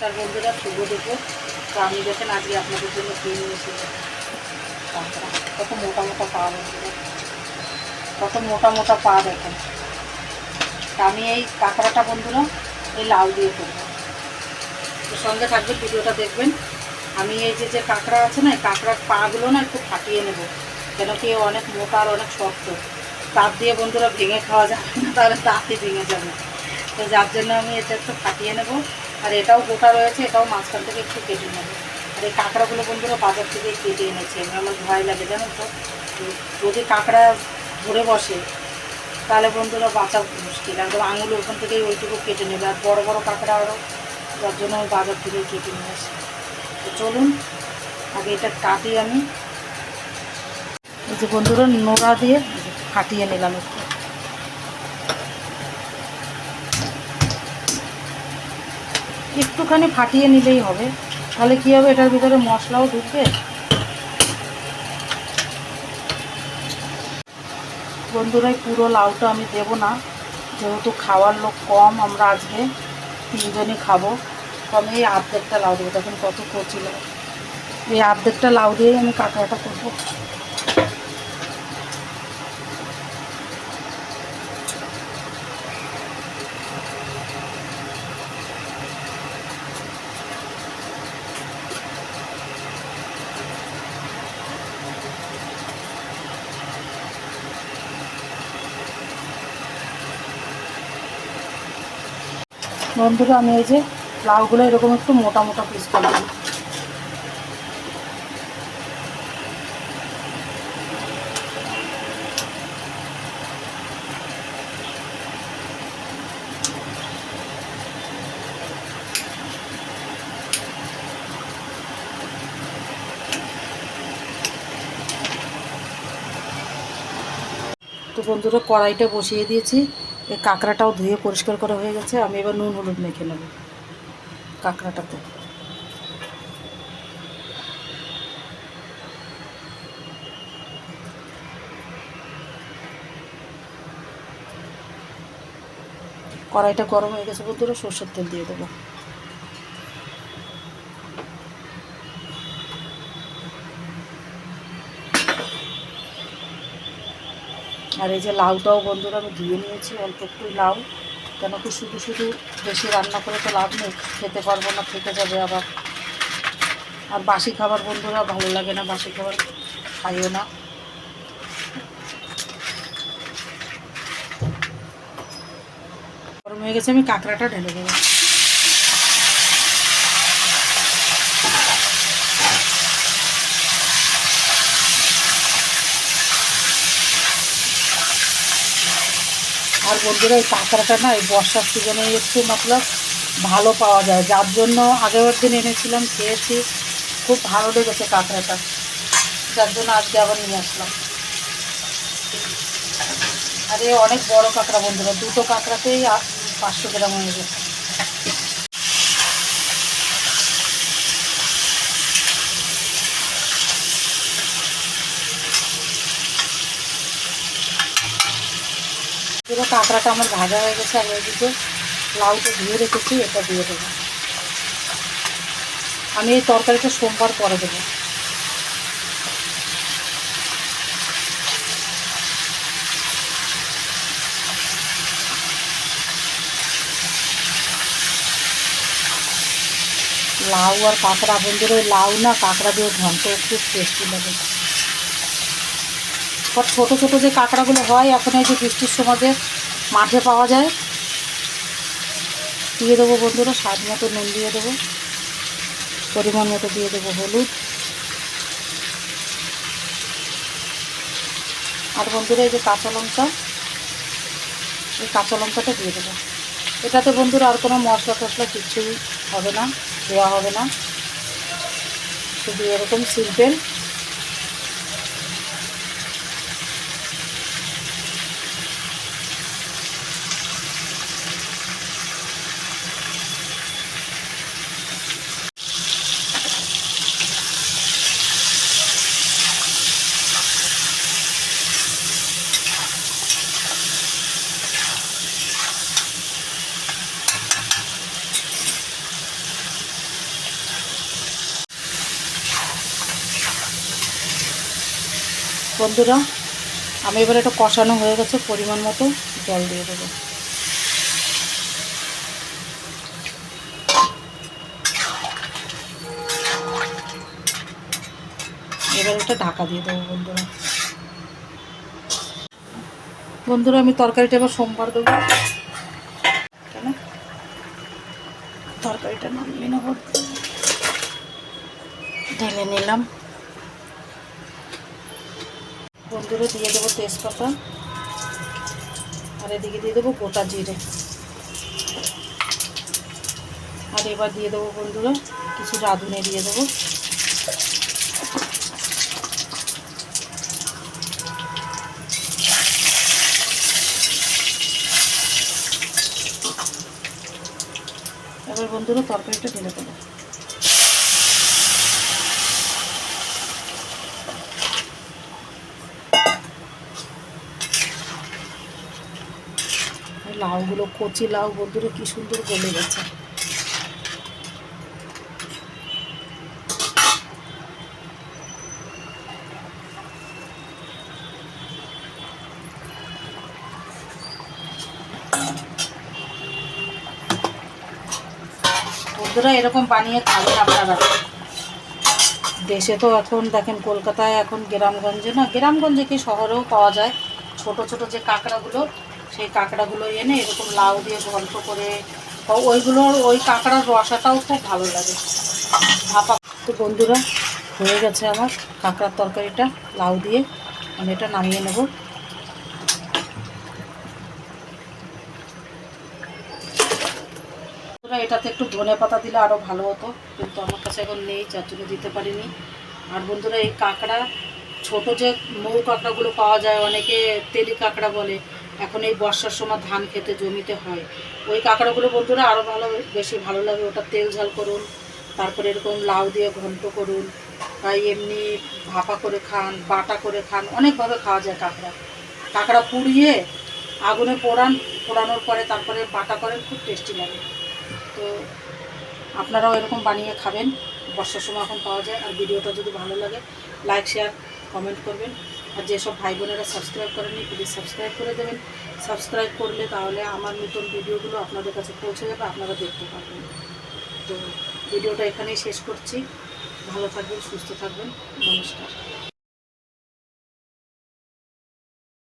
তার বন্ধুরা, শুভ দুপুর। তো আমি দেখেন আজকে আপনাদের জন্য কিনে নিয়ে এসেছি কাঁকড়া কত মোটা মোটা পা বন্ধুরা কত মোটা মোটা পা দেখেন। আমি এই কাঁকড়াটা বন্ধুরা, এই লাউ দিয়ে করব। তো সঙ্গে থাকবে ভিডিওটা দেখবেন। আমি এই যে যে কাঁকড়া আছে না কাঁকড়ার পাগুলো না একটু ফাটিয়ে নেব কেন কি অনেক মোটা আর অনেক শক্ত। তাপ দিয়ে বন্ধুরা ভেঙে খাওয়া যাবে না, তাহলে তাতে ভেঙে যাবে। তো যার জন্য আমি এটা একটু ফাটিয়ে নেব। আর এটাও গোটা রয়েছে, এটাও মাঝখান থেকে একটু কেটে নেব। আর এই কাঁকড়াগুলো বন্ধুরা বাজার থেকে কেটে এনেছে আমি আমার ভয় লাগে জানেন তো? যদি কাঁকড়া ধরে বসে, তাহলে বন্ধুরা বাঁচা মুশকিল। একদম আঙুল ওখান থেকে ওইটুকু কেটে নেবে। আর বড় বড় কাঁকড়া আরও যার জন্য বাজার থেকে কেটে নিয়ে আসি। তো চলুন, আগে এটা কাটি আমি। এই যে বন্ধুরা নোড়া দিয়ে ফাটিয়ে নিলাম একটু। একটুখানি ফাটিয়ে নিলেই হবে। তাহলে কী হবে? এটার ভিতরে মশলাও ঢুকবে। বন্ধুরা, এই পুরো লাউটা আমি দেব না। যেহেতু খাওয়ার লোক কম, আমরা আজকে তিনজনই খাব। আমি এই আর্ধেকটা লাউ দেবো। তখন কত কচি লাউ। এই আর্ধেকটা লাউ দিয়েই আমি কাঁকড়াটা করব। বন্ধুরা, আমি এই যে লাউগুলো এরকম একটু মোটা মোটা পিস করে দিই তো বন্ধুরা, কড়াইটা বসিয়ে দিয়েছি। এই কাঁকড়াটাও ধুয়ে পরিষ্কার করা হয়ে গেছে, আমি এবার নুন হলুদ মেখে নেব কাঁকড়াটাতে। কড়াইটা গরম হয়ে গেছে বন্ধুরা, সর্ষের তেল দিয়ে দেবো। আর এই যে লাউটাও বন্ধুরা আমি ধুয়ে নিয়েছি, অল্প একটু লাউ। কেন কি শুধু শুধু বেশি রান্না করে তো লাভ নেই, খেতে পারব না, থেকে যাবে আবার। আর বাসি খাবার বন্ধুরা ভালো লাগে না, বাসি খাবার খাইও না। গরম হয়ে গেছে, আমি কাঁকড়াটা ঢেলে দেবো। আর বন্ধুরা এই কাঁকড়াটা না, এই বর্ষার সিজনে একটু মতলব ভালো পাওয়া যায়। যার জন্য আগের দিন এনেছিলাম, খেয়েছি। খুব ভালো লেগেছে কাঁকড়াটা যার জন্য আজকে আবার নিয়ে আসলাম। আর এ অনেক বড় কাঁকড়া বন্ধুরা। দুটো কাঁকড়াতেই পাঁচশো গ্রাম হয়ে গেছে। পুরো কাঁকড়াটা আমার ভাজা হয়ে গেছে আর ওইদিকে লাউটা ধুয়ে রেখেছি, এটা দিয়ে দেবো। আমি এই তরকারিটা সোমবার পরে দেবো। লাউ আর কাঁকড়া, বন্ধুর, ওই লাউ না কাঁকড়া দিয়ে ঘন্ট খুব টেস্টি লাগে। আর ছোটো ছোটো যে কাঁকড়াগুলো হয়, এখন এই যে বৃষ্টির সময় যে মাঠে পাওয়া যায়, দিয়ে দেবো বন্ধুরা, স্বাদ মতো নুন দিয়ে দেবো, পরিমাণ মতো দিয়ে দেবো হলুদ। আর বন্ধুরা এই যে কাঁচা লঙ্কা, এই কাঁচা লঙ্কাটা দিয়ে দেবো। এটাতে বন্ধুরা আর কোনো মশলা টশলা কিচ্ছুই হবে না, দেওয়া হবে না। শুধু এরকম সিম্পল বন্ধুরা, আমি এবার এটা কষানো হয়ে গেছে পরিমাণ মতো, জল দিয়ে দেবো। এবার এটা ঢাকা দিয়ে দেবো বন্ধুরা। বন্ধুরা, আমি তরকারিটা এবার সোমবার দেবো। কেন? তরকারিটা নামিয়ে নেব। ঢেলে নিলাম। বন্ধুরা দিয়ে দেবো তেজপাতা। আর এদিকে দিয়ে দেবো গোটা জিরে। আর এবার দিয়ে দেবো বন্ধুরা, কিছু রাঁধুনি দিয়ে দেবো। এবার বন্ধুরা, তরকারিটা ঢেলে দেবো। লাউগুলো, কচি লাউ, বন্ধুরা কি সুন্দর গলে গেছে। বন্ধুরা, এরকম বানিয়ে খাবেন আপনারা। দেশে তো এখন দেখেন, কলকাতায় এখন গ্রামগঞ্জে না, গ্রামগঞ্জে কি শহরেও পাওয়া যায়, ছোট ছোট যে কাঁকড়াগুলো সেই কাঁকড়াগুলো এনে এরকম লাউ দিয়ে ঘন্ট করে ওইগুলোর ওই কাঁকড়ার রসাটাও খুব ভালো লাগে। ভাপা তো বন্ধুরা, হয়ে গেছে আমার কাঁকড়ার তরকারিটা, লাউ দিয়ে আমি এটা নামিয়ে নেব। এটাতে একটু ধনে পাতা দিলে আরও ভালো হতো, কিন্তু আমার কাছে এখন নেই, যার জন্য দিতে পারিনি। আর বন্ধুরা, এই কাঁকড়া, ছোট যে মৌ কাঁকড়াগুলো পাওয়া যায়, অনেকে তেলি কাঁকড়া বলে এখন এই বর্ষার সময় ধান খেতে জমিতে হয়। ওই কাঁকড়াগুলো বন্ধুরা আরও ভালো, বেশি ভালো লাগে। ওটা তেল ঝাল করুন, তারপরে এরকম লাউ দিয়ে ঘন্ট করুন, বা এমনি ভাপা করে খান, বাটা করে খান, অনেকভাবে খাওয়া যায় কাঁকড়া। কাঁকড়া পুড়িয়ে আগুনে পোড়ান, পোড়ানোর পরে তারপরে বাটা করেন, খুব টেস্টি লাগে। তো আপনারাও এরকম বানিয়ে খাবেন। বর্ষার সময় এখন পাওয়া যায়। আর ভিডিওটা যদি ভালো লাগে লাইক শেয়ার কমেন্ট করবেন। আর যেসব ভাই বোনেরা সাবস্ক্রাইব করেনি প্লিজ সাবস্ক্রাইব করে দেবেন। সাবস্ক্রাইব করলে তাহলে আমার নতুন ভিডিওগুলো আপনাদের কাছে পৌঁছে যাবে, আপনারা দেখতে পারবেন। তো ভিডিওটা এখানেই শেষ করছি। ভালো থাকবেন, সুস্থ থাকবেন। নমস্কার।